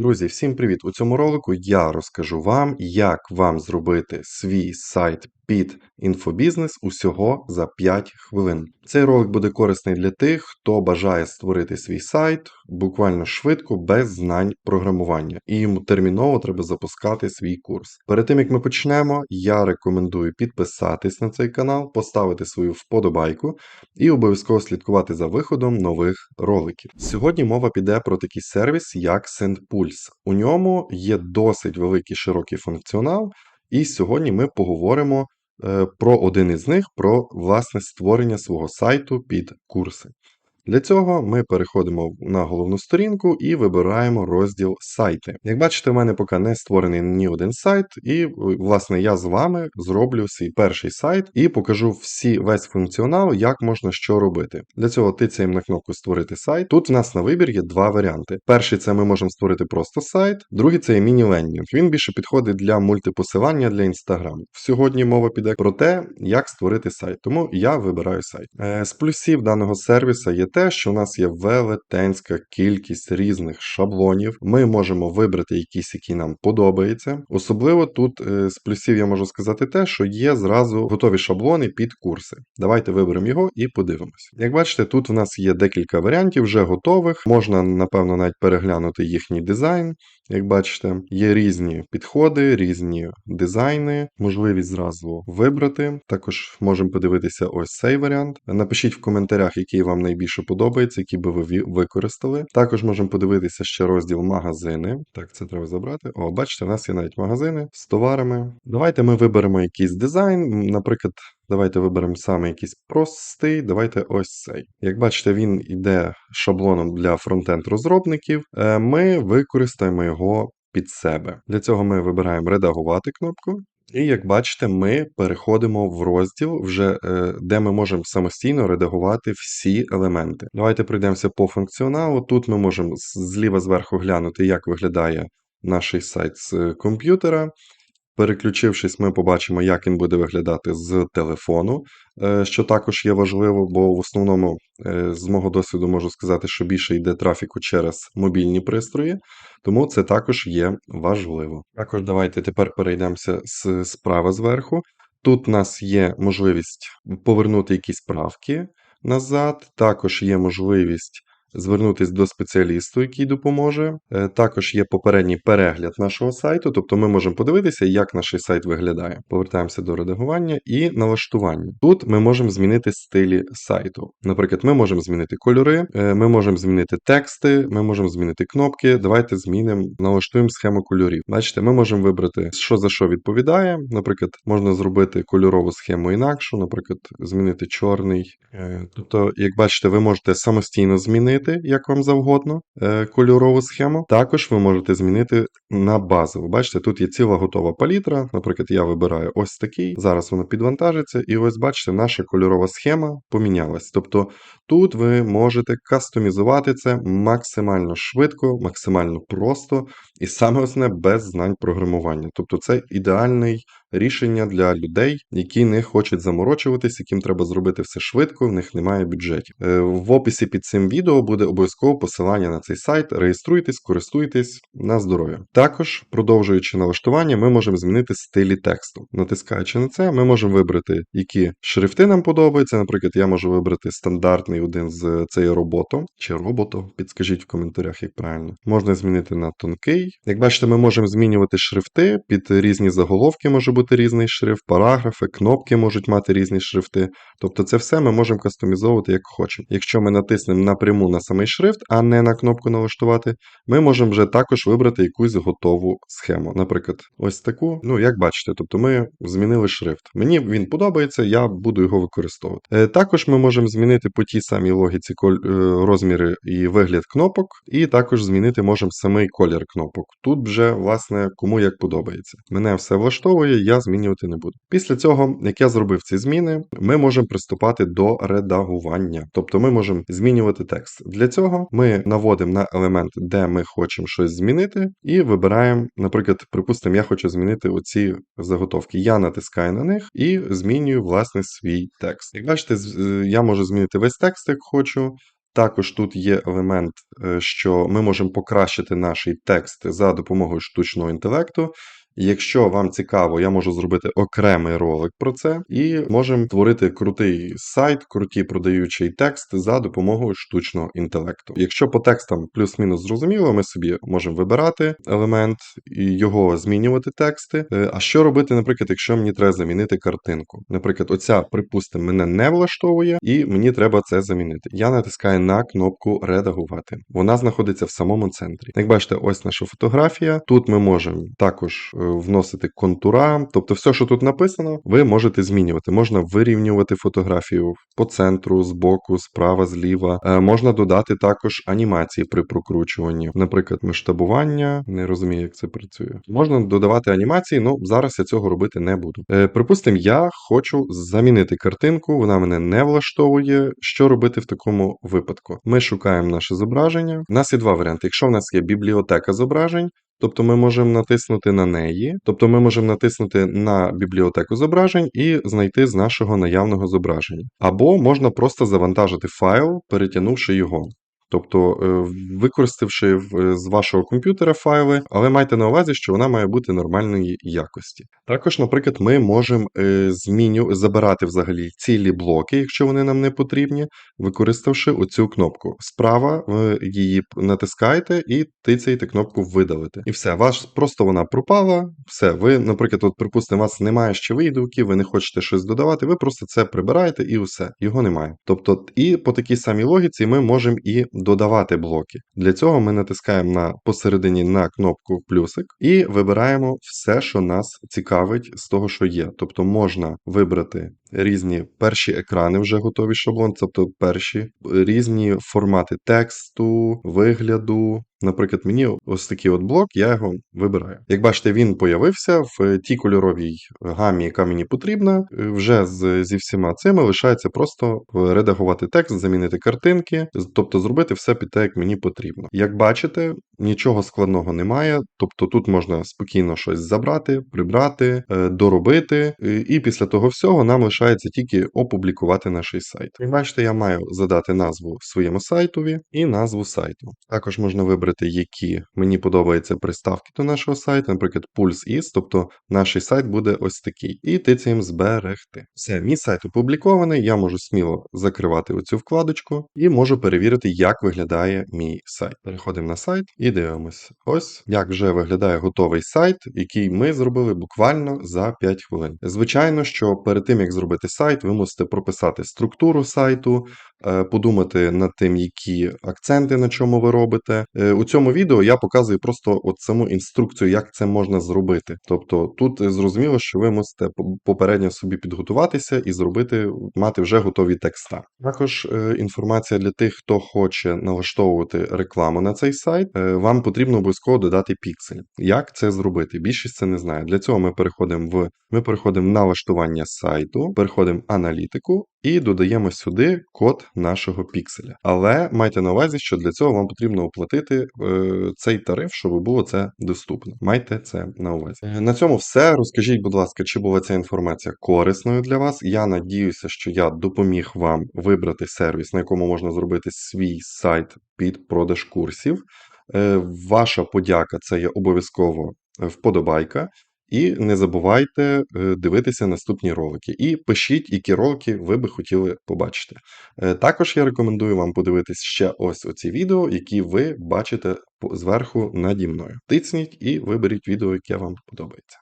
Друзі, всім привіт! У цьому ролику я розкажу вам, як вам зробити свій сайт під інфобізнес усього за 5 хвилин. Цей ролик буде корисний для тих, хто бажає створити свій сайт буквально швидко, без знань програмування, і йому терміново треба запускати свій курс. Перед тим як ми почнемо, я рекомендую підписатись на цей канал, поставити свою вподобайку і обов'язково слідкувати за виходом нових роликів. Сьогодні мова піде про такий сервіс, як SendPulse. У ньому є досить великий широкий функціонал, і сьогодні ми поговоримо про один із них, про власне створення свого сайту під курси. Для цього ми переходимо на головну сторінку і вибираємо розділ сайти. Як бачите, в мене поки не створений ні один сайт, і власне я з вами зроблю свій перший сайт і покажу всі весь функціонал, як можна що робити. Для цього тицяємо на кнопку Створити сайт. Тут в нас на вибір є два варіанти. Перший це ми можемо створити просто сайт, другий це є міні-лендінг. Він більше підходить для мультипосилання для Instagram. Сьогодні мова піде про те, як створити сайт. Тому я вибираю сайт. Е, з плюсів даного сервіса є те, що у нас є велетенська кількість різних шаблонів. Ми можемо вибрати якийсь, який нам подобається. Особливо тут е, з плюсів я можу сказати те, що є зразу готові шаблони під курси. Давайте виберемо його і подивимося. Як бачите, тут в нас є декілька варіантів вже готових. Можна, напевно, навіть переглянути їхній дизайн. Як бачите, є різні підходи, різні дизайни, можливість зразу вибрати. Також можемо подивитися ось цей варіант. Напишіть в коментарях, який вам найбільше подобається, який би ви використали. Також можемо подивитися ще розділ магазини. Так, це треба забрати. О, бачите, у нас є навіть магазини з товарами. Давайте ми виберемо якийсь дизайн. Наприклад, давайте виберемо саме якийсь простий. Давайте ось цей. Як бачите, він йде шаблоном для фронтенд розробників. Е, ми використаємо його під себе. Для цього ми вибираємо редагувати кнопку. І як бачите, ми переходимо в розділ, вже е, де ми можемо самостійно редагувати всі елементи. Давайте пройдемося по функціоналу. Тут ми можемо зліва зверху глянути, як виглядає наш сайт з комп'ютера. Переключившись, ми побачимо, як він буде виглядати з телефону, е, що також є важливо, бо в основному, е, з мого досвіду, можу сказати, що більше йде трафіку через мобільні пристрої, тому це також є важливо. Також давайте тепер перейдемося з справа зверху. Тут у нас є можливість повернути якісь правки назад, також є можливість звернутися до спеціалісту, який допоможе. Е, також є попередній перегляд нашого сайту, тобто ми можемо подивитися, як наш сайт виглядає. Повертаємося до редагування і налаштування. Тут ми можемо змінити стилі сайту. Наприклад, ми можемо змінити кольори, е, ми можемо змінити тексти, ми можемо змінити кнопки. Давайте змінимо, налаштуємо схему кольорів. Бачите, ми можемо вибрати, що за що відповідає. Наприклад, можна зробити кольорову схему інакшу, наприклад, змінити чорний. Е, тобто, як бачите, ви можете самостійно змінити змінити, як вам завгодно, е, кольорову схему. Також ви можете змінити на базову. Бачите, тут є ціла готова палітра. Наприклад, я вибираю ось такий. Зараз воно підвантажиться, і ось бачите, наша кольорова схема помінялась. Тобто тут ви можете кастомізувати це максимально швидко, максимально просто, і саме основне без знань програмування. Тобто це ідеальний рішення для людей, які не хочуть заморочуватись, яким треба зробити все швидко, в них немає бюджетів. Е, в описі під цим відео буде обов'язково посилання на цей сайт. Реєструйтесь, користуйтесь на здоров'я. Також, продовжуючи налаштування, ми можемо змінити стилі тексту. Натискаючи на це, ми можемо вибрати, які шрифти нам подобаються. Наприклад, я можу вибрати стандартний один з цієї робото чи робото. Підскажіть в коментарях, як правильно. Можна змінити на тонкий. Як бачите, ми можемо змінювати шрифти під різні заголовки, може бути бути різний шрифт, параграфи, кнопки можуть мати різні шрифти. Тобто це все ми можемо кастомізовувати як хочемо. Якщо ми натиснемо напряму на самий шрифт, а не на кнопку налаштувати, ми можемо вже також вибрати якусь готову схему. Наприклад, ось таку. Ну, як бачите, тобто ми змінили шрифт. Мені він подобається, я буду його використовувати. Е, також ми можемо змінити по тій самій логіці е, розміри і вигляд кнопок, і також змінити можемо самий колір кнопок. Тут вже, власне, кому як подобається. Мене все влаштовує я змінювати не буду. Після цього, як я зробив ці зміни, ми можемо приступати до редагування. Тобто ми можемо змінювати текст. Для цього ми наводимо на елемент, де ми хочемо щось змінити, і вибираємо, наприклад, припустимо, я хочу змінити оці заготовки. Я натискаю на них і змінюю власне свій текст. Як бачите, я можу змінити весь текст, як хочу. Також тут є елемент, е, що ми можемо покращити наш текст за допомогою штучного інтелекту. Якщо вам цікаво, я можу зробити окремий ролик про це, і можемо творити крутий сайт, круті продаючий текст за допомогою штучного інтелекту. Якщо по текстам плюс-мінус зрозуміло, ми собі можемо вибирати елемент і його змінювати тексти. Е, А що робити, наприклад, якщо мені треба замінити картинку? Наприклад, оця, припустимо, мене не влаштовує, і мені треба це замінити. Я натискаю на кнопку редагувати. Вона знаходиться в самому центрі. Як бачите, ось наша фотографія. Тут ми можемо також вносити контура, тобто все, що тут написано, ви можете змінювати. Можна вирівнювати фотографію по центру, з боку, справа, зліва. Е, Можна додати також анімації при прокручуванні, наприклад, масштабування. Не розумію, як це працює. Можна додавати анімації, ну зараз я цього робити не буду. Е, Припустимо, я хочу замінити картинку, вона мене не влаштовує. Що робити в такому випадку? Ми шукаємо наше зображення. У нас є два варіанти. Якщо в нас є бібліотека зображень. Тобто ми можемо натиснути на неї, тобто ми можемо натиснути на бібліотеку зображень і знайти з нашого наявного зображення. Або можна просто завантажити файл, перетягнувши його. Тобто, е, використавши з вашого комп'ютера файли, але майте на увазі, що вона має бути нормальної якості. Також, наприклад, ми можемо е, зміню, забирати взагалі цілі блоки, якщо вони нам не потрібні, використавши оцю кнопку. Справа ви її натискаєте і тицяєте кнопку видалити. І все, ваш просто вона пропала. Все, ви, наприклад, от припустимо, у вас немає ще відгуків, ви не хочете щось додавати, ви просто це прибираєте і все, його немає. Тобто, і по такій самій логіці ми можемо і додавати блоки. Для цього ми натискаємо на посередині на кнопку плюсик і вибираємо все, що нас цікавить з того, що є. Тобто можна вибрати різні перші екрани, вже готові шаблон, тобто перші різні формати тексту, вигляду. Наприклад, мені ось такий от блок, я його вибираю. Як бачите, він появився в тій кольоровій гамі, яка мені потрібна. Вже з, зі всіма цими лишається просто редагувати текст, замінити картинки, тобто зробити все під те, як мені потрібно. Як бачите, нічого складного немає. Тобто тут можна спокійно щось забрати, прибрати, е, доробити, і після того всього нам лишається тільки опублікувати наш сайт. Як бачите, я маю задати назву своєму сайтові і назву сайту. Також можна вибрати, які мені подобаються приставки до нашого сайту, наприклад, Pulse is, тобто наш сайт буде ось такий. І тицяємо зберегти. Все, мій сайт опублікований, я можу сміло закривати оцю вкладочку і можу перевірити, як виглядає мій сайт. Переходимо на сайт і дивимося. Ось як вже виглядає готовий сайт, який ми зробили буквально за 5 хвилин. Звичайно, що перед тим як зробити сайт, ви мусите прописати структуру сайту, подумати над тим, які акценти на чому ви робите. Е, У цьому відео я показую просто от саму інструкцію, як це можна зробити. Тобто тут е, зрозуміло, що ви мусите по- попередньо собі підготуватися і зробити, мати вже готові текста. Також е, інформація для тих, хто хоче налаштовувати рекламу на цей сайт. Е, Вам потрібно обов'язково додати піксель. Як це зробити? Більшість це не знає. Для цього ми переходимо в ми переходимо в налаштування сайту, переходимо в аналітику і додаємо сюди код нашого пікселя. Але майте на увазі, що для цього вам потрібно оплатити е, цей тариф, щоб було це доступно. Майте це на увазі. Е, На цьому все. Розкажіть, будь ласка, чи була ця інформація корисною для вас? Я надіюся, що я допоміг вам вибрати сервіс, на якому можна зробити свій сайт під продаж курсів. Е, Ваша подяка це є обов'язково вподобайка. І не забувайте е, дивитися наступні ролики. І пишіть, які ролики ви би хотіли побачити. Е, Також я рекомендую вам подивитись ще ось оці відео, які ви бачите зверху наді мною. Тисніть і виберіть відео, яке вам подобається.